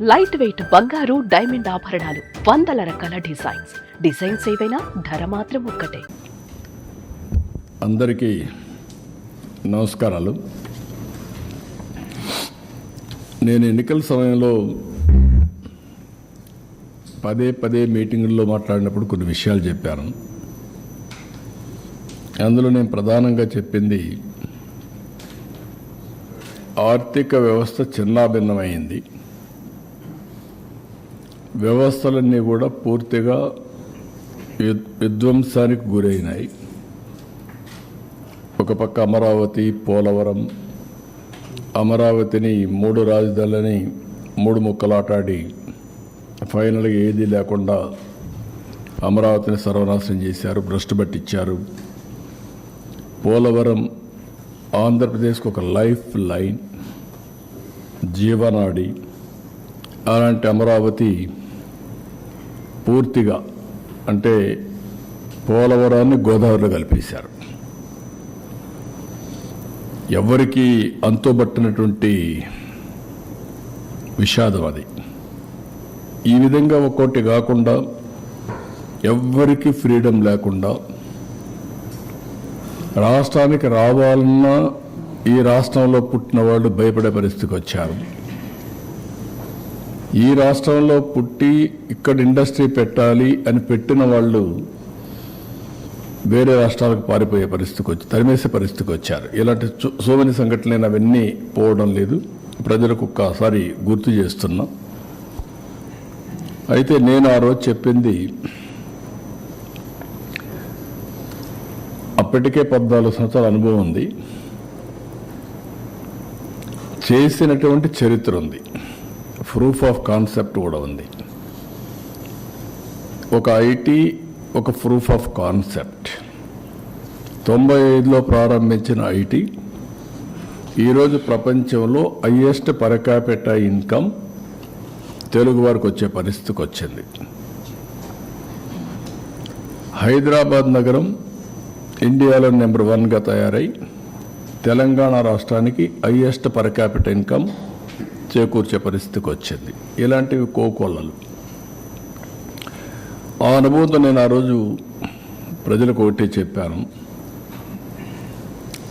Light weight బంగారు diamond ఆభరణాలు వందల రకాల డిజైన్స్ డిజైన్స్ ఏవైనా? ధర మాత్రం ఒక్కటే. అందరికీ నమస్కారాలు. నేను ఎన్నికల సమయంలో పదే పదే మీటింగుల్లో మాట్లాడినప్పుడు కొన్ని విషయాలు చెప్పాను. అందులో నేను ప్రధానంగా చెప్పింది ఆర్థిక వ్యవస్థ చిన్నాభిన్నమైంది. వ్యవస్థలన్నీ కూడా పూర్తిగా విధ్వంసానికి గురైనాయి. ఒక పక్క అమరావతి పోలవరం అమరావతిని మూడు రాజధానులని మూడు ముక్కలాటాడి ఫైనల్గా ఏది లేకుండా అమరావతిని సర్వనాశనం చేశారు భ్రష్టు పట్టించారు. పోలవరం ఆంధ్రప్రదేశ్కి ఒక లైఫ్ లైన్ జీవనాడి. అలాంటి అమరావతి పూర్తిగా అంటే పోలవరాన్ని గోదావరిలో కలిపేశారు. ఎవరికి అంతుబట్టినటువంటి విషాదం అది. ఈ విధంగా ఒక్కోటి కాకుండా ఎవ్వరికి ఫ్రీడమ్ లేకుండా రాష్ట్రానికి రావాలన్నా ఈ రాష్ట్రంలో పుట్టిన వాళ్ళు భయపడే పరిస్థితికి వచ్చారు. ఈ రాష్ట్రంలో పుట్టి ఇక్కడ ఇండస్ట్రీ పెట్టాలి అని పెట్టిన వాళ్ళు వేరే రాష్ట్రాలకు పారిపోయే పరిస్థితికి వచ్చి తరిమేసే పరిస్థితికి వచ్చారు. ఇలాంటి సోమని సో మెనీ సంఘటనలు అవన్నీ పోవడం లేదు. ప్రజలకు ఒక్కసారి గుర్తు చేస్తున్నా. అయితే నేను ఆ రోజు చెప్పింది అప్పటికే పద్నాలుగు సంవత్సరాల అనుభవం ఉంది. చేసినటువంటి చరిత్ర ఉంది. ప్రూఫ్ ఆఫ్ కాన్సెప్ట్ కూడా ఉంది. ఒక ఐటీ ఒక ప్రూఫ్ ఆఫ్ కాన్సెప్ట్. తొంభై ఐదులో ప్రారంభించిన ఐటీ ఈరోజు ప్రపంచంలో హయ్యెస్ట్ పరకాపెట్ట ఇన్కమ్ తెలుగు వారికి వచ్చే పరిస్థితికి వచ్చింది. హైదరాబాద్ నగరం ఇండియాలో నెంబర్ వన్గా తయారై తెలంగాణ రాష్ట్రానికి హయ్యెస్ట్ పర్ క్యాపిట ఇన్కమ్ చేకూర్చే పరిస్థితికి వచ్చింది. ఇలాంటివి కోకొల్లలు. ఆ అనుభవంతో నేను ఆ రోజు ప్రజలకు ఒకటే చెప్పాను.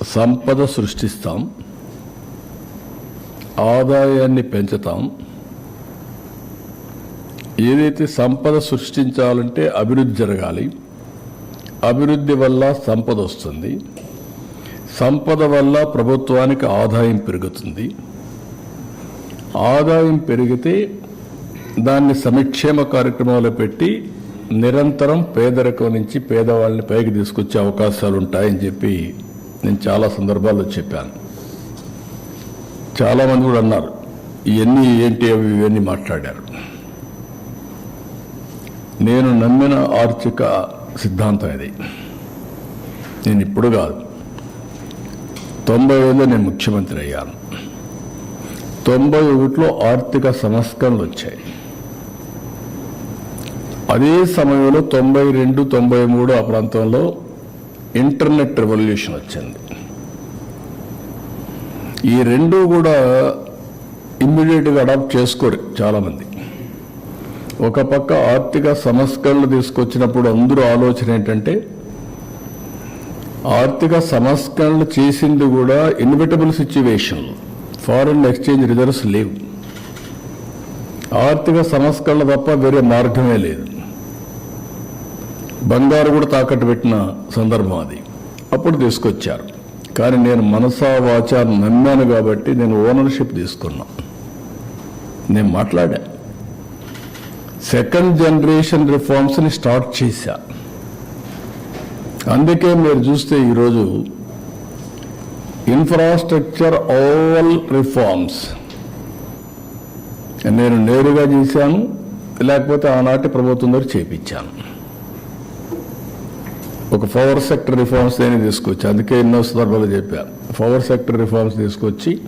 సంపద సృష్టిస్తాం. ఆదాయాన్ని పెంచుతాం. ఏదైతే సంపద సృష్టించాలంటే అభివృద్ధి జరగాలి. అభివృద్ధి వల్ల సంపద వస్తుంది. సంపద వల్ల ప్రభుత్వానికి ఆదాయం పెరుగుతుంది. ఆదాయం పెరిగితే దాన్ని సంక్షేమ కార్యక్రమాలు పెట్టి నిరంతరం పేదరికం నుంచి పేదవాళ్ళని పైకి తీసుకొచ్చే అవకాశాలు ఉంటాయని చెప్పి నేను చాలా సందర్భాల్లో చెప్పాను. చాలామంది కూడా అన్నారు ఇవన్నీ ఏంటి అవి ఇవన్నీ మాట్లాడారు. నేను నమ్మిన ఆర్థిక సిద్ధాంతం ఇది. నేను ఇప్పుడు కాదు తొంభై ఏళ్ళు నేను ముఖ్యమంత్రి అయ్యాను. తొంభై ఒకటిలో ఆర్థిక సంస్కరణలు వచ్చాయి. అదే సమయంలో తొంభై రెండు తొంభై మూడు ఆ ప్రాంతంలో ఇంటర్నెట్ రెవల్యూషన్ వచ్చింది. ఈ రెండు కూడా ఇమ్మీడియట్గా అడాప్ట్ చేసుకోరు చాలామంది. ఒక పక్క ఆర్థిక సంస్కరణలు తీసుకొచ్చినప్పుడు అందరూ ఆలోచన ఏంటంటే ఆర్థిక సంస్కరణలు చేసింది కూడా inevitable situation foreign exchange reserves లేవు. ఆర్థిక సంస్కరణ తప్ప వేరే మార్గమే లేదు. బంగారు కూడా తాకట్టు పెట్టిన సందర్భం అది. అప్పుడు తీసుకొచ్చారు. కానీ నేను మనసా వాచా నమ్మాను కాబట్టి నేను ఓనర్షిప్ తీసుకున్నా. నేను మాట్లాడా. సెకండ్ జనరేషన్ రిఫార్మ్స్ని స్టార్ట్ చేశా. అందుకే మీరు చూస్తే ఈరోజు ఇన్ఫ్రాస్ట్రక్చర్ ఆల్ రిఫార్మ్స్ నేను నేరుగా చేశాను లేకపోతే ఆనాటి ప్రభుత్వం దగ్గర చేపించాను. ఒక పవర్ సెక్టర్ రిఫార్మ్స్ నేను తీసుకొచ్చి అందుకే ఎన్నో సందర్భాలు చెప్పా. పవర్ సెక్టర్ రిఫార్మ్స్ తీసుకొచ్చి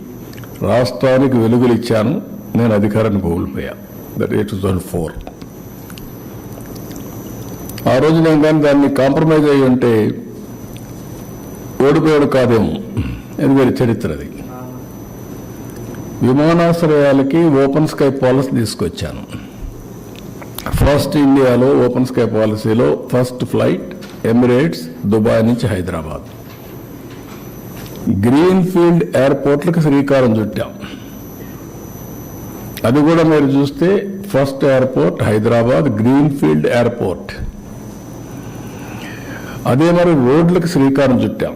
రాష్ట్రానికి వెలుగులు ఇచ్చాను నేను అధికారాన్ని కోల్పోయా. That eight two thousand four ఆ రోజు నేను కానీ దాన్ని కాంప్రమైజ్ అయ్యి ఉంటే ఓడిపోయాడు కాదేమో. అది వేరే చరిత్ర అది. విమానాశ్రయాలకి ఓపెన్ స్కై పాలసీ తీసుకొచ్చాను. ఫస్ట్ ఇండియాలో ఓపెన్ స్కై పాలసీలో ఫస్ట్ ఫ్లైట్ ఎమిరేట్స్ దుబాయ్ నుంచి హైదరాబాద్. గ్రీన్ ఫీల్డ్ ఎయిర్పోర్ట్లకు శ్రీకారం చుట్టాం. అది కూడా మీరు చూస్తే first airport Hyderabad green field airport. అదే మరి రోడ్లకు శ్రీకారం చుట్టాం.